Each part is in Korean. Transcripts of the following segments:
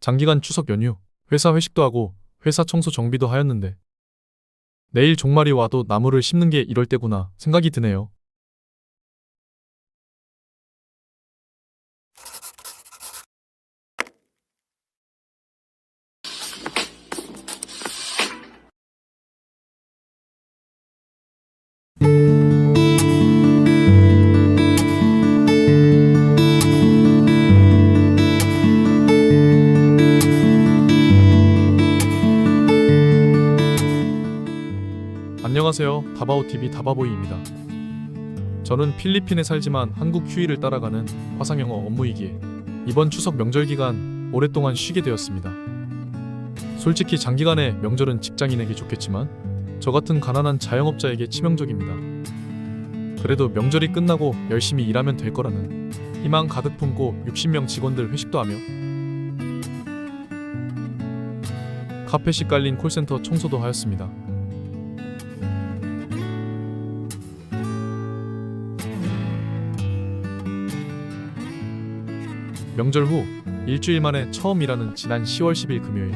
장기간 추석 연휴, 회사 회식도 하고 회사 청소 정비도 하였는데 내일 종말이 와도 나무를 심는 게 이럴 때구나 생각이 드네요. 안녕하세요. 다바오TV 다바보이입니다. 저는 필리핀에 살지만 한국 휴일을 따라가는 화상영어 업무이기에 이번 추석 명절 기간 오랫동안 쉬게 되었습니다. 솔직히 장기간의 명절은 직장인에게 좋겠지만 저 같은 가난한 자영업자에게 치명적입니다. 그래도 명절이 끝나고 열심히 일하면 될 거라는 희망 가득 품고 60명 직원들 회식도 하며 카펫이 깔린 콜센터 청소도 하였습니다. 명절 후 일주일 만에 처음 일하는 지난 10월 10일 금요일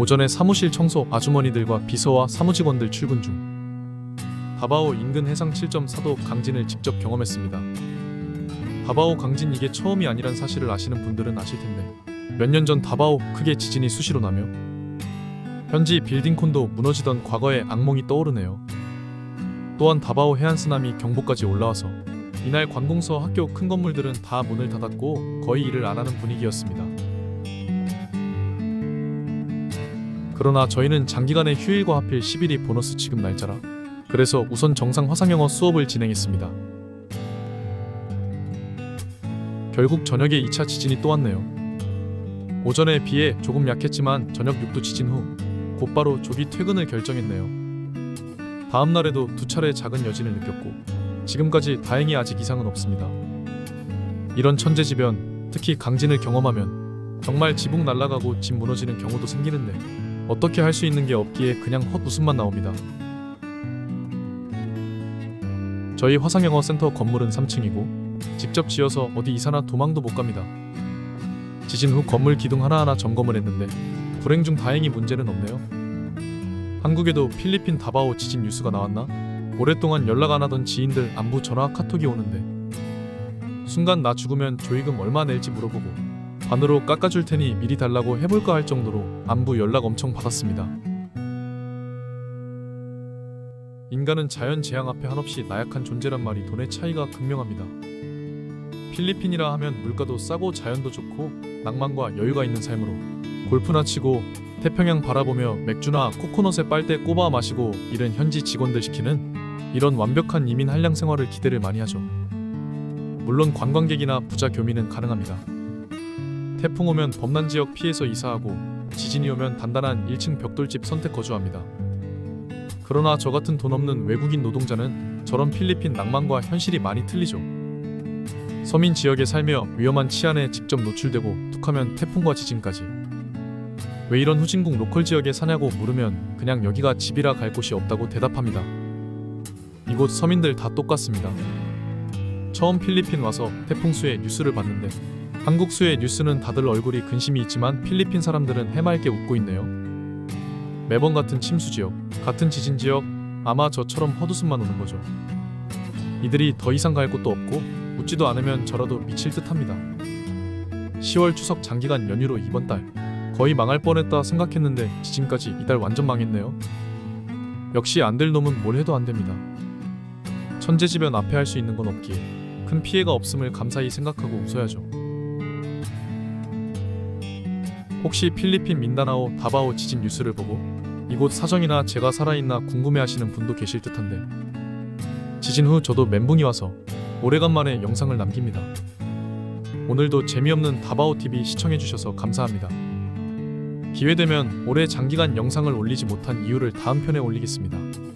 오전에 사무실 청소 아주머니들과 비서와 사무직원들 출근 중 다바오 인근 해상 7.4도 강진을 직접 경험했습니다. 다바오 강진 이게 처음이 아니란 사실을 아시는 분들은 아실 텐데 몇 년 전 다바오 크게 지진이 수시로 나며 현지 빌딩콘도 무너지던 과거의 악몽이 떠오르네요. 또한 다바오 해안 쓰나미 경보까지 올라와서 이날 관공서 학교 큰 건물들은 다 문을 닫았고 거의 일을 안 하는 분위기였습니다. 그러나 저희는 장기간의 휴일과 하필 10일이 보너스 지급 날짜라 그래서 우선 정상 화상영어 수업을 진행했습니다. 결국 저녁에 2차 지진이 또 왔네요. 오전에 비해 조금 약했지만 저녁 6도 지진 후 곧바로 조기 퇴근을 결정했네요. 다음 날에도 두 차례 작은 여진을 느꼈고 지금까지 다행히 아직 이상은 없습니다. 이런 천재지변, 특히 강진을 경험하면 정말 지붕 날아가고 집 무너지는 경우도 생기는데 어떻게 할 수 있는 게 없기에 그냥 헛웃음만 나옵니다. 저희 화상영어 센터 건물은 3층이고 직접 지어서 어디 이사나 도망도 못 갑니다. 지진 후 건물 기둥 하나하나 점검을 했는데 불행 중 다행히 문제는 없네요. 한국에도 필리핀 다바오 지진 뉴스가 나왔나? 오랫동안 연락 안 하던 지인들 안부 전화 카톡이 오는데 순간 나 죽으면 조의금 얼마 낼지 물어보고 반으로 깎아줄 테니 미리 달라고 해볼까 할 정도로 안부 연락 엄청 받았습니다. 인간은 자연 재앙 앞에 한없이 나약한 존재란 말이 돈의 차이가 극명합니다. 필리핀이라 하면 물가도 싸고 자연도 좋고 낭만과 여유가 있는 삶으로 골프나 치고 태평양 바라보며 맥주나 코코넛에 빨대 꼽아 마시고 이른 현지 직원들 시키는 이런 완벽한 이민 한량 생활을 기대를 많이 하죠. 물론 관광객이나 부자 교민은 가능합니다. 태풍 오면 범난 지역 피해서 이사하고 지진이 오면 단단한 1층 벽돌집 선택 거주합니다. 그러나 저 같은 돈 없는 외국인 노동자는 저런 필리핀 낭만과 현실이 많이 틀리죠. 서민 지역에 살며 위험한 치안에 직접 노출되고 툭하면 태풍과 지진까지. 왜 이런 후진국 로컬 지역에 사냐고 물으면 그냥 여기가 집이라 갈 곳이 없다고 대답합니다. 이곳 서민들 다 똑같습니다. 처음 필리핀 와서 태풍 수의 뉴스를 봤는데 한국 수의 뉴스는 다들 얼굴이 근심이 있지만 필리핀 사람들은 해맑게 웃고 있네요. 매번 같은 침수 지역, 같은 지진 지역, 아마 저처럼 헛웃음만 오는 거죠. 이들이 더 이상 갈 곳도 없고 웃지도 않으면 저라도 미칠 듯합니다. 10월 추석 장기간 연휴로 이번 달 거의 망할 뻔했다 생각했는데 지진까지 이달 완전 망했네요. 역시 안 될 놈은 뭘 해도 안 됩니다. 천재지변 앞에 할 수 있는 건 없기에 큰 피해가 없음을 감사히 생각하고 웃어야죠. 혹시 필리핀 민다나오 다바오 지진 뉴스를 보고 이곳 사정이나 제가 살아있나 궁금해하시는 분도 계실 듯한데 지진 후 저도 멘붕이 와서 오래간만에 영상을 남깁니다. 오늘도 재미없는 다바오 TV 시청해주셔서 감사합니다. 기회되면 올해 장기간 영상을 올리지 못한 이유를 다음 편에 올리겠습니다.